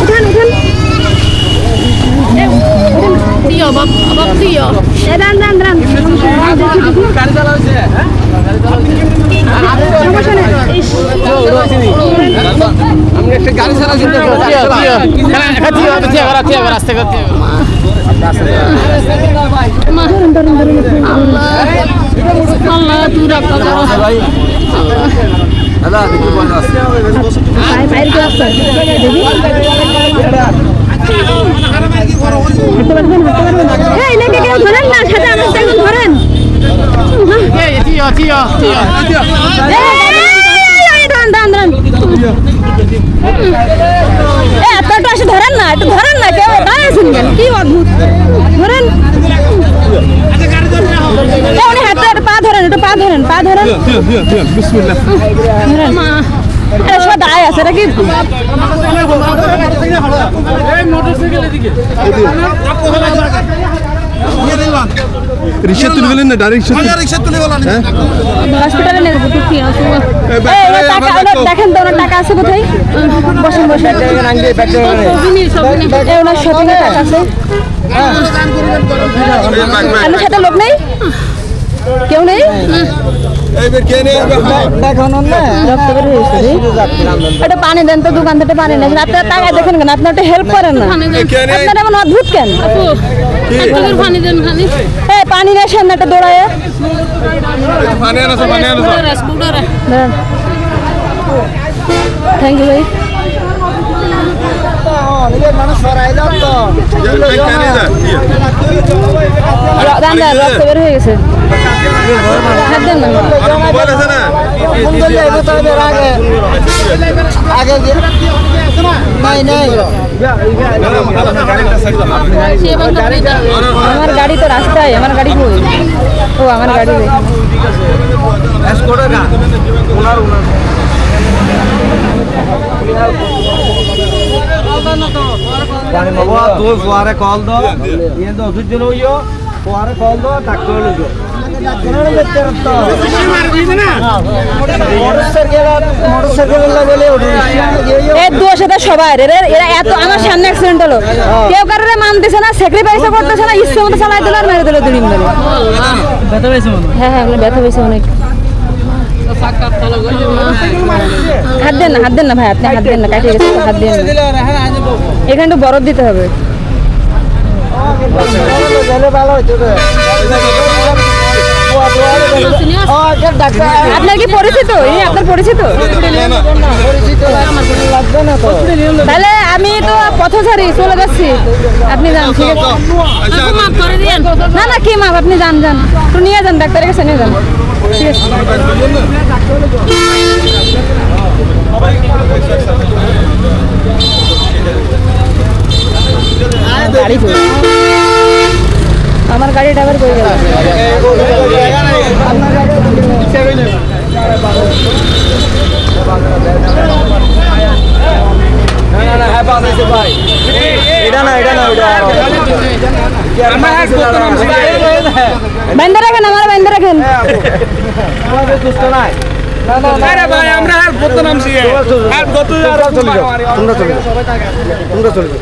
উঠান উঠান দিও বাপ বাপ এ দান দান দান সমস্যা নেই ধরেন না সাথে আমি একটু ধরেন এই, এই, দাঁড়ান, দাঁড়ান, দাঁড়ান। এই, আপনারা একটু আসে ধরেন না একটু ধরেন না কেউ দাঁড়িয়েছেন কেন? কি অদ্ভুত। ধরেন। উনি হাতে পা ধরেন একটু পা ধরেন পা ধরেন। এটা দাঁড়ায় আছে এটা কি? রিক্সা তুলে গেলেন না? ডাইরেক্ট রিক্সা গেলেন হসপিটালে নিয়ে যাব কি আছে। দেখেন তো ওনার টাকা আছে কোথায়? বসেন বসেন। ওনার শপিং এর টাকা আছে। আমি সাথে লোক নেই? কেউ নেই। একটা পানি দেন তো দোকান থেকে পানি নেন। আপনার টাকা দেখেন কেন? আপনি একটা হেল্প করেন না। আপনার এমন অদ্ভুত কেন? এই পানি নেই সামনে একটা দৌড়ায় থ্যাংক ইউ ভাই। রক্ত বের হয়ে গেছে। দাও আমার গাড়ি তো রাস্তায় আমার গাড়ি কই? ও আমার গাড়ি বাবা এরা এত আমার সামনে কেউ মানতেছে না স্যাক্রিফাইস করতেছে না ইচ্ছে চালাই আর হ্যাঁ? হ্যাঁ ব্যথা অনেক। হাত দেন না হাত দেন না ভাই আপনি হাত দেন না কাটিয়ে গেছে হাত দেন এখানে একটু বরফ দিতে হবে। আপনার কি পরিচিত? আপনার পরিচিত? তাহলে আমি তো পথচারী চলে যাচ্ছি। আপনি যান, ঠিক আছে? না না, কি মাপ? আপনি যান যান। একটু নিয়ে যান, ডাক্তারের কাছে নিয়ে যান। ঠিক আছে গাড়ি কই? আমার গাড়ি ড্রাইভার কই গেল? এটা না এটা না ওটা বাইন্দা রাখেন। আমার বাইন্দা রাখেন সুস্থ নাই তোমরা চলে যাও তোমরা চলে যাও।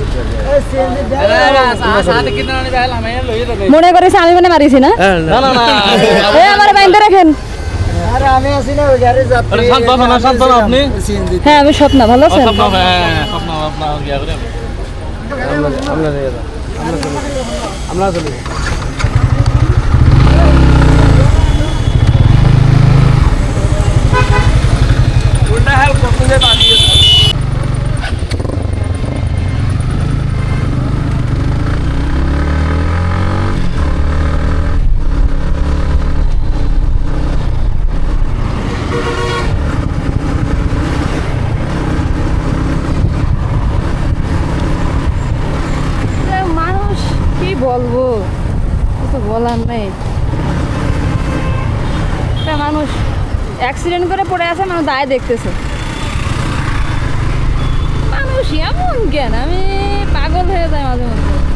মনে করেছে আমি মানে মারিছি না? না আমার বাইন্দা রাখেন। হ্যাঁ আমি স্বপ্ন ভালো আছেন? আমরা চলে যাই মানুষ কি বলব? কিছু বলার নেই। একটা মানুষ অ্যাক্সিডেন্ট করে পড়ে আছে, মানুষ দায় দেখতেছে। মানুষ এমন কেন? আমি পাগল হয়ে যায় মাঝে মাঝে